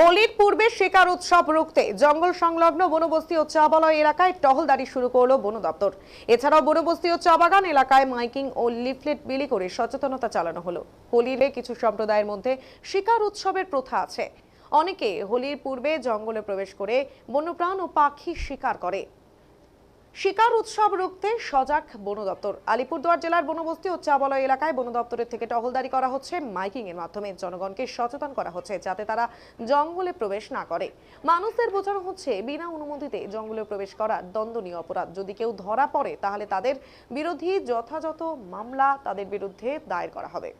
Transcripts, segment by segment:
হোলির পূর্বে শিকার উৎসব রুখতে জঙ্গল সংলগ্ন বনবস্তি ও চা বালয় এলাকায় টহলদারি শুরু করল বন দপ্তর। এছাড়াও বনবস্তি ও চা বাগান এলাকায় মাইকিং ও লিফলেট বিলি করে সচেতনতা চালানো হলো। হোলিরে কিছু সম্প্রদায়ের মধ্যে শিকার উৎসবের প্রথা আছে। অনেকে হোলির পূর্বে জঙ্গলে প্রবেশ করে বন্যপ্রাণ ও পাখি শিকার করে। শিকার উৎসব রুখতে সজাগ বন দপ্তর। আলিপুরদুয়ার জেলার বনবস্তি ও চাবলয় এলাকায় বন দপ্তরের থেকে টহলদারি করা হচ্ছে মাইকিং এর মাধ্যমে। জনগণকে সচেতন করা হচ্ছে যাতে তারা জঙ্গলে প্রবেশ না করে। মানুষদের বোঝানো হচ্ছে, বিনা অনুমতিতে জঙ্গলে প্রবেশ করা দণ্ডনীয় অপরাধ। যদি কেউ ধরা পড়ে, তাহলে তাদের বিরোধী যথাযথ মামলা তাদের বিরুদ্ধে দায়ের করা হবে।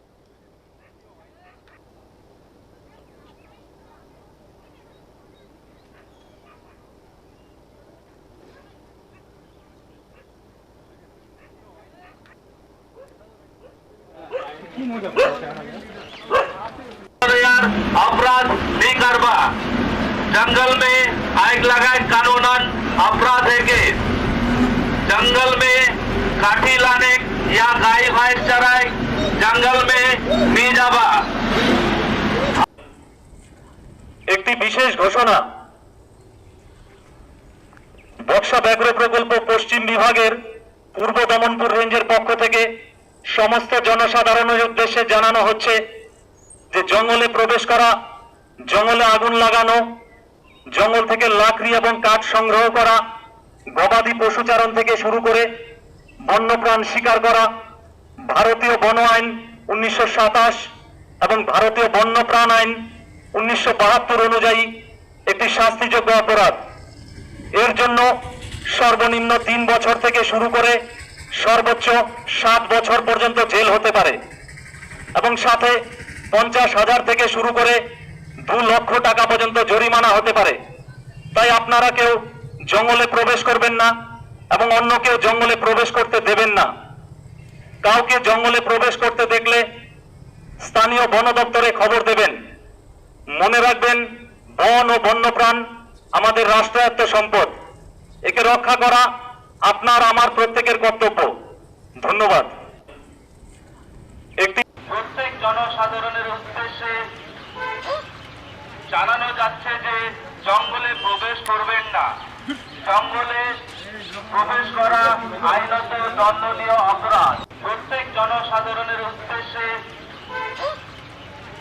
अपराध नहीं करवा जंगल में आग लगाए कानूनन अपराध है के जंगल में काठी लाने या गाय भैंस चराए जंगल में नहीं जावा একটি বিশেষ ঘোষণা বক্সা ব্যাঘ্র প্রকল্প পশ্চিম বিভাগের পূর্ব দমনপুর রেঞ্জের পক্ষ থেকে সমস্ত জনসাধারণের উদ্দেশ্যে জানানো হচ্ছে যে জঙ্গলে প্রবেশ করা, জঙ্গলে আগুন লাগানো, জঙ্গল থেকে লাকড়ি এবং কাঠ সংগ্রহ করা, গবাদি পশুচারণ থেকে শুরু করে বন্যপ্রাণ শিকার করা, ভারতীয় বন আইন উনিশশো সাতাশ এবং ভারতীয় বন্যপ্রাণ আইন উনিশশো বাহাত্তর অনুযায়ী একটি শাস্তিযোগ্য অপরাধ। এর জন্য সর্বনিম্ন তিন বছর থেকে শুরু করে সর্বোচ্চ সাত বছর পর্যন্ত জেল হতে পারে। এবং সাথে পঞ্চাশ হাজার থেকে শুরু করে দু লক্ষ টাকা পর্যন্ত জরিমানা হতে পারে। তাই আপনারা কেউ জঙ্গলে প্রবেশ করবেন না এবং অন্য কেউ জঙ্গলে প্রবেশ করতে দেবেন না। কাউকে জঙ্গলে প্রবেশ করতে দেখলে স্থানীয় বন দপ্তরে খবর দেবেন। মনে রাখবেন, বন ও বন্যপ্রাণ আমাদের রাষ্ট্রায়ত্ত সম্পদ। একে রক্ষা করা আপনার আমার প্রত্যেকের কর্তব্য। ধন্যবাদ। একটি প্রত্যেক জনসাধারণের উদ্দেশ্যে জানানো যাচ্ছে যে জঙ্গলে প্রবেশ করবেন না। জঙ্গলে প্রবেশ করা আইনত দণ্ডনীয় অপরাধ। প্রত্যেক জনসাধারণের উদ্দেশ্যে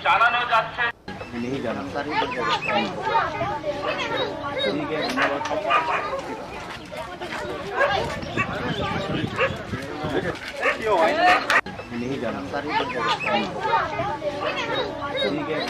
জানানো যাচ্ছে ठीक है